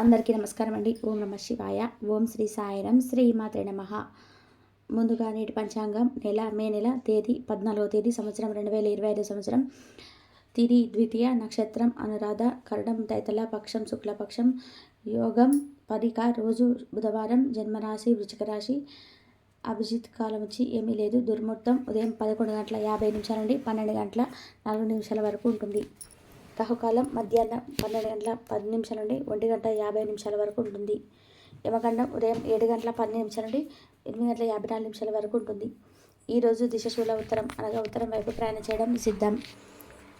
అందరికీ నమస్కారం అండి ఓం నమ శివాయ. ఓం శ్రీ సాయిరం శ్రీమాత్రి నమ. ముందుగా నేటి పంచాంగం నెల మే నెల తేదీ పద్నాలుగో తేదీ సంవత్సరం రెండు వేల ఇరవై ఐదు సంవత్సరం. తిది ద్వితీయ నక్షత్రం అనురాధ కరణం తైతల పక్షం శుక్లపక్షం యోగం పరిక రోజు బుధవారం జన్మరాశి వృచిక రాశి అభిజిత్ కాలం వచ్చి ఏమీ లేదు. దుర్ముహూర్తం ఉదయం పదకొండు గంటల యాభై నిమిషాల నుండి పన్నెండు గంటల నాలుగు నిమిషాల వరకు ఉంటుంది. రాహుకాలం మధ్యాహ్నం పన్నెండు గంటల పది నిమిషాల నుండి ఒంటి గంట యాభై నిమిషాల వరకు ఉంటుంది. యమగండం ఉదయం ఏడు గంటల పది నిమిషాల నుండి ఎనిమిది గంటల యాభై నాలుగు నిమిషాల వరకు ఉంటుంది. ఈరోజు దిశశూల ఉత్తరం అనగా ఉత్తరం వైపు ప్రయాణం చేయడం సిద్ధం.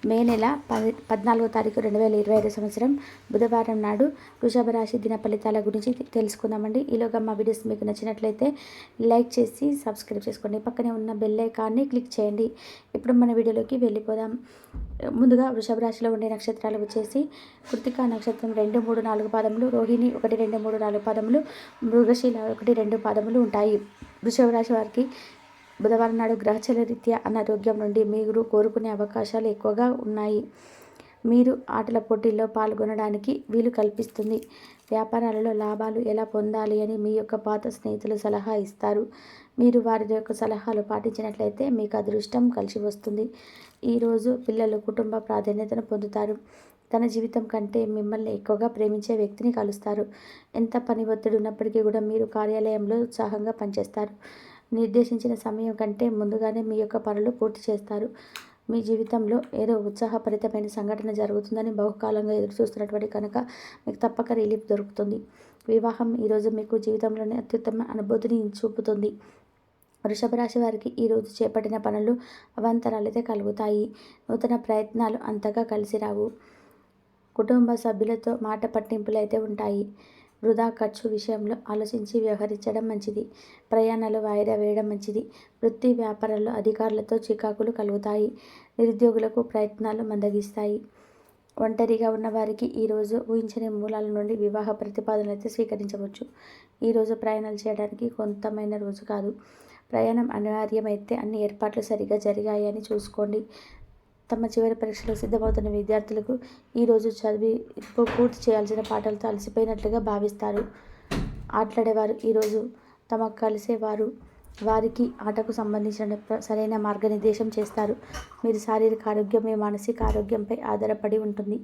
మే నెల పది పద్నాలుగో తారీఖు రెండు వేల ఇరవై ఐదు సంవత్సరం బుధవారం నాడు వృషభ రాశి దిన ఫలితాల గురించి తెలుసుకుందామండి. ఈలోగా మా వీడియోస్ మీకు నచ్చినట్లయితే లైక్ చేసి సబ్స్క్రైబ్ చేసుకోండి. పక్కనే ఉన్న బెల్ ఐకాన్ని క్లిక్ చేయండి. ఇప్పుడు మన వీడియోలోకి వెళ్ళిపోదాం. ముందుగా వృషభ రాశిలో ఉండే నక్షత్రాలు వచ్చేసి కృతికా నక్షత్రం రెండు మూడు నాలుగు పాదములు రోహిణి ఒకటి రెండు మూడు నాలుగు పాదములు మృగశీల ఒకటి రెండు పాదములు ఉంటాయి. వృషభ రాశి వారికి బుధవారం నాడు గ్రహచల రీత్యా అనారోగ్యం నుండి మీరు కోరుకునే అవకాశాలు ఎక్కువగా ఉన్నాయి. మీరు ఆటల పోటీల్లో పాల్గొనడానికి వీలు కల్పిస్తుంది. వ్యాపారాలలో లాభాలు ఎలా పొందాలి అని మీ యొక్క పాత స్నేహితులు సలహా ఇస్తారు. మీరు వారి యొక్క సలహాలు పాటించినట్లయితే మీకు అదృష్టం కలిసి వస్తుంది. ఈరోజు పిల్లలు కుటుంబ ప్రాధాన్యతను పొందుతారు. తన జీవితం కంటే మిమ్మల్ని ఎక్కువగా ప్రేమించే వ్యక్తిని కలుస్తారు. ఎంత పని ఒత్తిడి ఉన్నప్పటికీ కూడా మీరు కార్యాలయంలో ఉత్సాహంగా పనిచేస్తారు. నిర్దేశించిన సమయం కంటే ముందుగానే మీ యొక్క పనులు పూర్తి చేస్తారు. మీ జీవితంలో ఏదో ఉత్సాహభరితమైన సంఘటన జరుగుతుందని బహుకాలంగా ఎదురు చూస్తున్నటువంటి కనుక మీకు తప్పక రిలీఫ్ దొరుకుతుంది. వివాహం ఈరోజు మీకు జీవితంలోనే అత్యుత్తమ అనుభూతిని చూపుతుంది. వృషభ రాశి వారికి ఈరోజు చేపట్టిన పనులు అవాంతరాలైతే కలుగుతాయి. నూతన ప్రయత్నాలు అంతగా కలిసి రావు. కుటుంబ సభ్యులతో మాట పట్టింపులు అయితే ఉంటాయి. వృధా ఖర్చు విషయంలో ఆలోచించి వ్యవహరించడం మంచిది. ప్రయాణాలు వాయిదా వేయడం మంచిది. వృత్తి వ్యాపారాల్లో అధికారులతో చికాకులు కలుగుతాయి. నిరుద్యోగులకు ప్రయత్నాలు మందగిస్తాయి. ఒంటరిగా ఉన్నవారికి ఈరోజు ఊహించని మూలాల నుండి వివాహ ప్రతిపాదనలు అయితే స్వీకరించవచ్చు. ఈరోజు ప్రయాణాలు చేయడానికి కొంతమైన రోజు కాదు. ప్రయాణం అనివార్యమైతే అన్ని ఏర్పాట్లు సరిగా జరిగాయని చూసుకోండి. తమ చివరి పరీక్షలకు సిద్ధమవుతున్న విద్యార్థులకు ఈరోజు చదివి పూర్తి చేయాల్సిన పాఠాలతో అలసిపోయినట్లుగా భావిస్తారు. ఆటలాడేవారు ఈరోజు తమ కలిసేవారు వారికి ఆటకు సంబంధించిన సరైన మార్గనిర్దేశం చేస్తారు. మీరు శారీరక ఆరోగ్యం మీ మానసిక ఆరోగ్యంపై ఆధారపడి ఉంటుంది.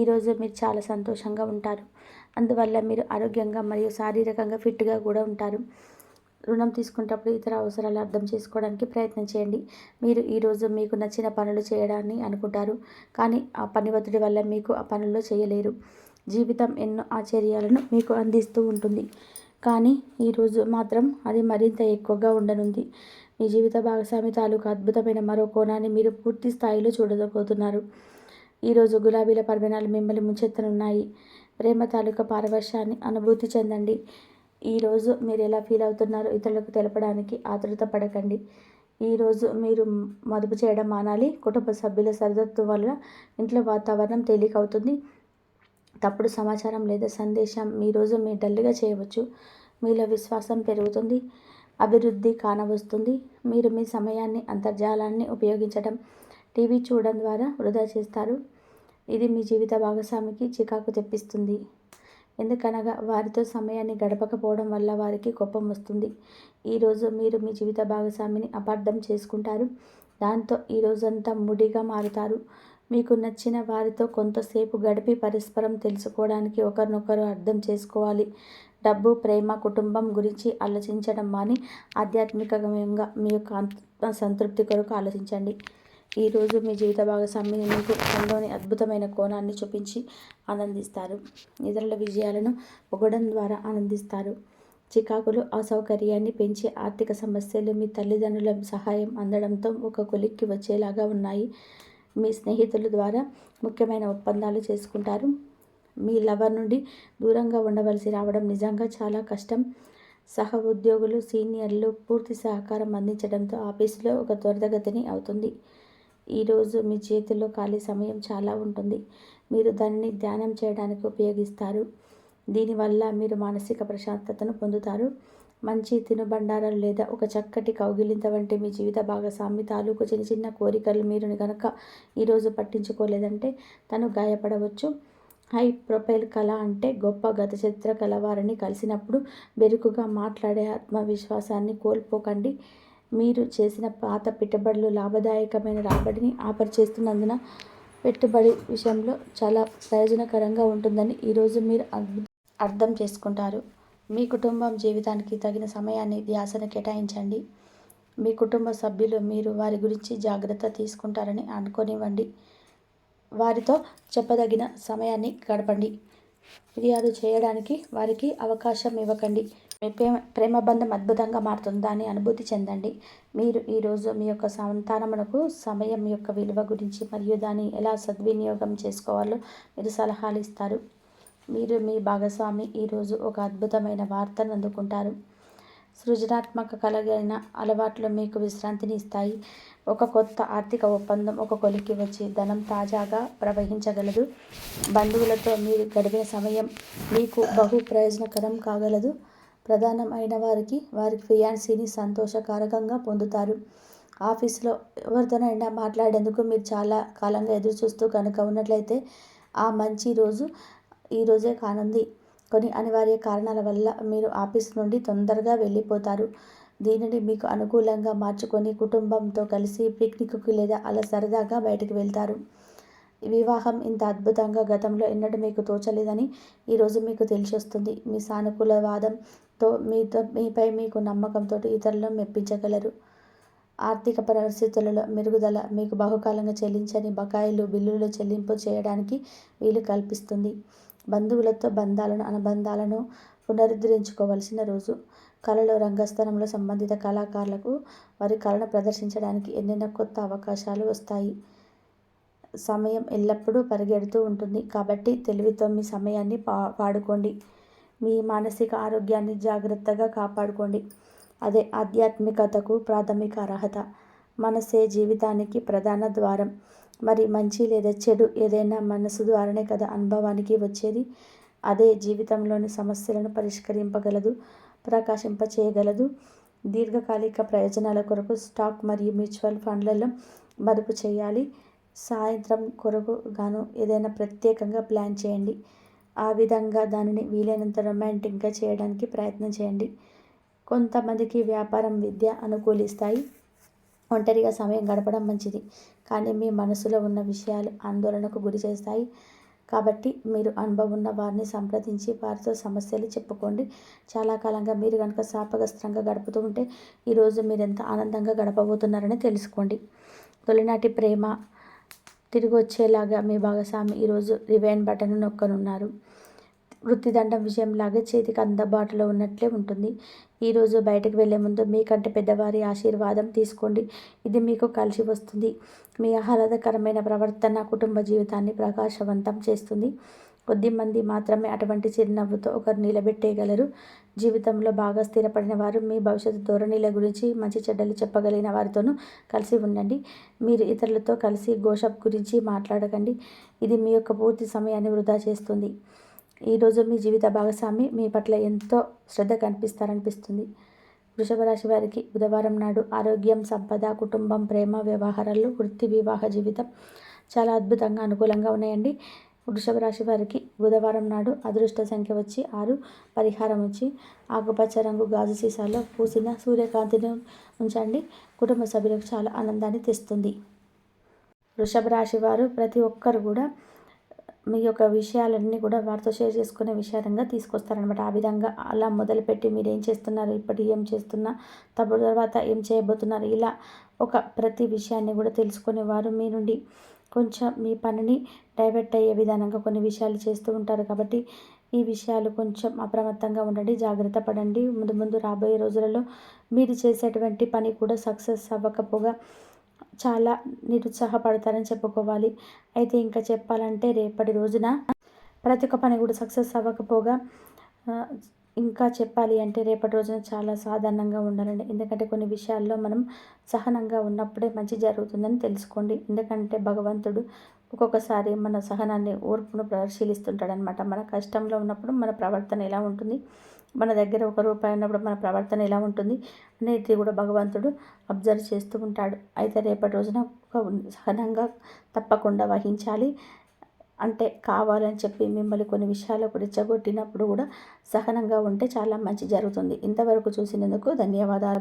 ఈరోజు మీరు చాలా సంతోషంగా ఉంటారు. అందువల్ల మీరు ఆరోగ్యంగా మరియు శారీరకంగా ఫిట్గా కూడా ఉంటారు. రుణం తీసుకునేటప్పుడు ఇతర అవసరాలు అర్థం చేసుకోవడానికి ప్రయత్నం చేయండి. మీరు ఈరోజు మీకు నచ్చిన పనులు చేయడాన్ని అనుకుంటారు కానీ ఆ పని ఒత్తిడి వల్ల మీకు ఆ పనుల్లో చేయలేరు. జీవితం ఎన్నో ఆశ్చర్యాలను మీకు అందిస్తూ ఉంటుంది. కానీ ఈరోజు మాత్రం అది మరింత ఎక్కువగా ఉండనుంది. మీ జీవిత భాగస్వామి తాలూకు అద్భుతమైన మరో కోణాన్ని మీరు పూర్తి స్థాయిలో చూడబోతున్నారు. ఈరోజు గులాబీల పరిమాణాలు మిమ్మల్ని ముంచెత్తనున్నాయి. ప్రేమ తాలూకా పారవశ్యాన్ని అనుభూతి చెందండి. ఈరోజు మీరు ఎలా ఫీల్ అవుతున్నారో ఇతరులకు తెలపడానికి ఆతృత పడకండి. ఈరోజు మీరు మదుపు చేయడం మానాలి. కుటుంబ సభ్యుల సరదత్తు వల్ల ఇంట్లో వాతావరణం తేలికవుతుంది తప్పుడు సమాచారం లేదా సందేశం మీ రోజు మీ డల్గా చేయవచ్చు. మీలో విశ్వాసం పెరుగుతుంది. అభివృద్ధి కానవస్తుంది. మీరు మీ సమయాన్ని అంతర్జాలాన్ని ఉపయోగించడం టీవీ చూడడం ద్వారా వృధా చేస్తారు. ఇది మీ జీవిత భాగస్వామికి చికాకు తెప్పిస్తుంది. ఎందుకనగా వారితో సమయాన్ని గడపకపోవడం వల్ల వారికి కోపం వస్తుంది. ఈరోజు మీరు మీ జీవిత భాగస్వామిని అపార్థం చేసుకుంటారు. దాంతో ఈ రోజంతా ముడిగా మారుతారు. మీకు నచ్చిన వారితో కొంతసేపు గడిపి పరస్పరం తెలుసుకోవడానికి ఒకరినొకరు అర్థం చేసుకోవాలి. డబ్బు ప్రేమ కుటుంబం గురించి ఆలోచించడం మాని ఆధ్యాత్మికంగా మీ యొక్క సంతృప్తి కొరకు ఆలోచించండి. ఈరోజు మీ జీవిత భాగస్వామి మీకు అందులోని అద్భుతమైన కోణాన్ని చూపించి ఆనందిస్తారు. ఇతరుల విజయాలను పొగడం ద్వారా ఆనందిస్తారు. చికాకులు అసౌకర్యాన్ని పెంచే ఆర్థిక సమస్యలు మీ తల్లిదండ్రుల సహాయం అందడంతో ఒక కొలిక్కి వచ్చేలాగా ఉన్నాయి. మీ స్నేహితుల ద్వారా ముఖ్యమైన ఒప్పందాలు చేసుకుంటారు. మీ లవర్ నుండి దూరంగా ఉండవలసి రావడం నిజంగా చాలా కష్టం. సహ ఉద్యోగులు సీనియర్లు పూర్తి సహకారం అందించడంతో ఆఫీసులో ఒక త్వరితగతిని అవుతుంది. ఈరోజు మీ చేతిలో ఖాళీ సమయం చాలా ఉంటుంది. మీరు దానిని ధ్యానం చేయడానికి ఉపయోగిస్తారు. దీనివల్ల మీరు మానసిక ప్రశాంతతను పొందుతారు. మంచి తినుబండారాలు లేదా ఒక చక్కటి కౌగిలింత వంటి మీ జీవిత భాగస్వామి తాలూకు చిన్న చిన్న కోరికలు మీరు కనుక ఈరోజు పట్టించుకోలేదంటే తను గాయపడవచ్చు. హై ప్రొఫైల్ కళ అంటే గొప్ప గత చిత్ర కలవారిని కలిసినప్పుడు బెరుకుగా మాట్లాడే ఆత్మవిశ్వాసాన్ని కోల్పోకండి. మీరు చేసిన పాత పెట్టుబడులు లాభదాయకమైన రాబడిని ఆఫర్ చేస్తున్నందున పెట్టుబడి విషయంలో చాలా ప్రయోజనకరంగా ఉంటుందని ఈరోజు మీరు అర్థం చేసుకుంటారు. మీ కుటుంబం జీవితానికి తగిన సమయాన్ని ధ్యాసను కేటాయించండి. మీ కుటుంబ సభ్యులు మీరు వారి గురించి జాగ్రత్త తీసుకుంటారని అనుకోనివ్వండి. వారితో చెప్పదగిన సమయాన్ని గడపండి. ఫిర్యాదు చేయడానికి వారికి అవకాశం ఇవ్వకండి. మీ ప్రేమ ప్రేమ బంధం అద్భుతంగా మారుతుంది దాన్ని అనుభూతి చెందండి. మీరు ఈరోజు మీ యొక్క సంతానమునకు సమయం యొక్క విలువ గురించి మరియు దాన్ని ఎలా సద్వినియోగం చేసుకోవాలో మీరు సలహాలు ఇస్తారు. మీరు మీ భాగస్వామి ఈరోజు ఒక అద్భుతమైన వార్తను అందుకుంటారు. సృజనాత్మక కలగైన అలవాట్లు మీకు విశ్రాంతిని ఇస్తాయి. ఒక కొత్త ఆర్థిక ఒప్పందం ఒక కొలికి వచ్చి ధనం తాజాగా ప్రవహించగలదు. బంధువులతో మీరు గడిపిన సమయం మీకు బహు ప్రయోజనకరం కాగలదు. ప్రధానం అయిన వారికి వారి ఫియాన్సీని సంతోషకారకంగా పొందుతారు. ఆఫీస్లో ఎవరితోనైనా మాట్లాడేందుకు మీరు చాలా కాలంగా ఎదురు చూస్తూ కనుక ఉన్నట్లయితే ఆ మంచి రోజు ఈరోజే కానుంది. కొన్ని అనివార్య కారణాల వల్ల మీరు ఆఫీస్ నుండి తొందరగా వెళ్ళిపోతారు. దీనిని మీకు అనుకూలంగా మార్చుకొని కుటుంబంతో కలిసి పిక్నిక్కి లేదా అలా సరదాగా బయటకు వెళ్తారు. వివాహం ఇంత అద్భుతంగా గతంలో ఎన్నడూ మీకు తోచలేదని ఈరోజు మీకు తెలిసి వస్తుంది మీ సానుకూల తో మీతో మీపై మీకు నమ్మకంతో ఇతరులను మెప్పించగలరు. ఆర్థిక పరిస్థితులలో మెరుగుదల మీకు బహుకాలంగా చెల్లించని బకాయిలు బిల్లులు చెల్లింపు చేయడానికి వీలు కల్పిస్తుంది. బంధువులతో బంధాలను అనుబంధాలను పునరుద్ధరించుకోవలసిన రోజు. కళలో రంగస్థలంలో సంబంధిత కళాకారులకు వారి కళను ప్రదర్శించడానికి ఎన్నెన్నో కొత్త అవకాశాలు వస్తాయి. సమయం ఎల్లప్పుడూ పరిగెడుతూ ఉంటుంది. కాబట్టి తెలివితో మీ సమయాన్ని పా వాడుకోండి మీ మానసిక ఆరోగ్యాన్ని జాగ్రత్తగా కాపాడుకోండి. అదే ఆధ్యాత్మికతకు ప్రాథమిక అర్హత. మనసే జీవితానికి ప్రధాన ద్వారం. మరి మంచి లేదా చెడు ఏదైనా మనసు ద్వారానే కదా అనుభవానికి వచ్చేది? అదే జీవితంలోని సమస్యలను పరిష్కరింపగలదు ప్రకాశింప చేయగలదు దీర్ఘకాలిక ప్రయోజనాల కొరకు స్టాక్ మరియు మ్యూచువల్ ఫండ్లలో మదుపు చేయాలి. సాయంత్రం కొరకు గాను ఏదైనా ప్రత్యేకంగా ప్లాన్ చేయండి. ఆ విధంగా దానిని వీలైనంత రొమాంటిక్గా చేయడానికి ప్రయత్నం చేయండి. కొంతమందికి వ్యాపారం విద్య అనుకూలిస్తాయి. ఒంటరిగా సమయం గడపడం మంచిది. కానీ మీ మనసులో ఉన్న విషయాలు ఆందోళనకు గురి చేస్తాయి. కాబట్టి మీరు అనుభవం ఉన్న వారిని సంప్రదించి వారితో సమస్యలు చెప్పుకోండి. చాలా కాలంగా మీరు కనుక శాపగ్రస్తంగా గడుపుతూ ఉంటే ఈరోజు మీరు ఎంత ఆనందంగా గడపబోతున్నారని తెలుసుకోండి. తొలినాటి ప్రేమ తిరిగి వచ్చేలాగా మీ భాగస్వామి ఈరోజు రివైన్ బటన్ నొక్కనున్నారు. వృత్తిదండం విషయంలాగే చేతికి అందుబాటులో ఉన్నట్లే ఉంటుంది. ఈరోజు బయటకు వెళ్ళే ముందు మీకంటే పెద్దవారి ఆశీర్వాదం తీసుకోండి. ఇది మీకు కలిసి వస్తుంది. మీ ఆహ్లాదకరమైన ప్రవర్తన కుటుంబ జీవితాన్ని ప్రకాశవంతం చేస్తుంది. కొద్దిమంది మాత్రమే అటువంటి చిరునవ్వుతో ఒకరు నిలబెట్టేయగలరు. జీవితంలో బాగా స్థిరపడిన వారు మీ భవిష్యత్తు ధోరణిల గురించి మంచి చెడ్డలు చెప్పగలిగిన వారితోనూ కలిసి ఉండండి. మీరు ఇతరులతో కలిసి గోషప్ గురించి మాట్లాడకండి. ఇది మీ యొక్క పూర్తి సమయాన్ని వృధా చేస్తుంది. ఈరోజు మీ జీవిత భాగస్వామి మీ పట్ల ఎంతో శ్రద్ధ కనిపిస్తారనిపిస్తుంది. వృషభ రాశి వారికి బుధవారం నాడు ఆరోగ్యం సంపద కుటుంబం ప్రేమ వ్యవహారాలు వృత్తి వివాహ జీవితం చాలా అద్భుతంగా అనుకూలంగా ఉన్నాయండి. వృషభ రాశి వారికి బుధవారం నాడు అదృష్ట సంఖ్య వచ్చి ఆరు పరిహారం వచ్చి ఆకుపచ్చ రంగు గాజు సీసాలో పూసిన సూర్యకాంతిని ఉంచండి. కుటుంబ సభ్యులకు చాలా ఆనందాన్ని తెస్తుంది. వృషభ రాశి వారు ప్రతి ఒక్కరు కూడా మీ యొక్క విషయాలన్నీ కూడా వారితో షేర్ చేసుకునే విషయంగా తీసుకొస్తారనమాట ఆ విధంగా అలా మొదలుపెట్టి మీరు ఏం చేస్తున్నారు ఇప్పటి ఏం చేస్తున్నా తప్పుడు తర్వాత ఏం చేయబోతున్నారు ఇలా ఒక ప్రతి విషయాన్ని కూడా తెలుసుకునేవారు మీ నుండి. కొంచెం మీ పనిని డైవర్ట్ అయ్యే విధానంగా కొన్ని విషయాలు చేస్తూ ఉంటారు కాబట్టి ఈ విషయాలు కొంచెం అప్రమత్తంగా ఉండండి జాగ్రత్త పడండి. ముందు ముందు రాబోయే రోజులలో మీరు చేసేటువంటి పని కూడా సక్సెస్ అవ్వకపోగా చాలా నిరుత్సాహపడతారని చెప్పుకోవాలి. అయితే ఇంకా చెప్పాలంటే రేపటి రోజున ప్రతి ఒక్క పని కూడా సక్సెస్ అవ్వకపోగా ఇంకా చెప్పాలి అంటే రేపటి రోజున చాలా సాధారణంగా ఉండాలండి. ఎందుకంటే కొన్ని విషయాల్లో మనం సహనంగా ఉన్నప్పుడే మంచి జరుగుతుందని తెలుసుకోండి. ఎందుకంటే భగవంతుడు ఒక్కొక్కసారి మన సహనాన్ని ఓర్పును పరిశీలిస్తుంటాడనమాట. మన కష్టంలో ఉన్నప్పుడు మన ప్రవర్తన ఎలా ఉంటుంది? మన దగ్గర ఒక రూపాయి ఉన్నప్పుడు మన ప్రవర్తన ఎలా ఉంటుంది? అనేది కూడా భగవంతుడు అబ్జర్వ్ చేస్తూ ఉంటాడు. అయితే రేపటి రోజున ఒక సహనంగా తప్పకుండా వహించాలి. అంటే కావాలని చెప్పి మిమ్మల్ని కొన్ని విషయాలకు రెచ్చగొట్టినప్పుడు కూడా సహనంగా ఉంటే చాలా మంచి జరుగుతుంది. ఇంతవరకు చూసినందుకు ధన్యవాదాలు.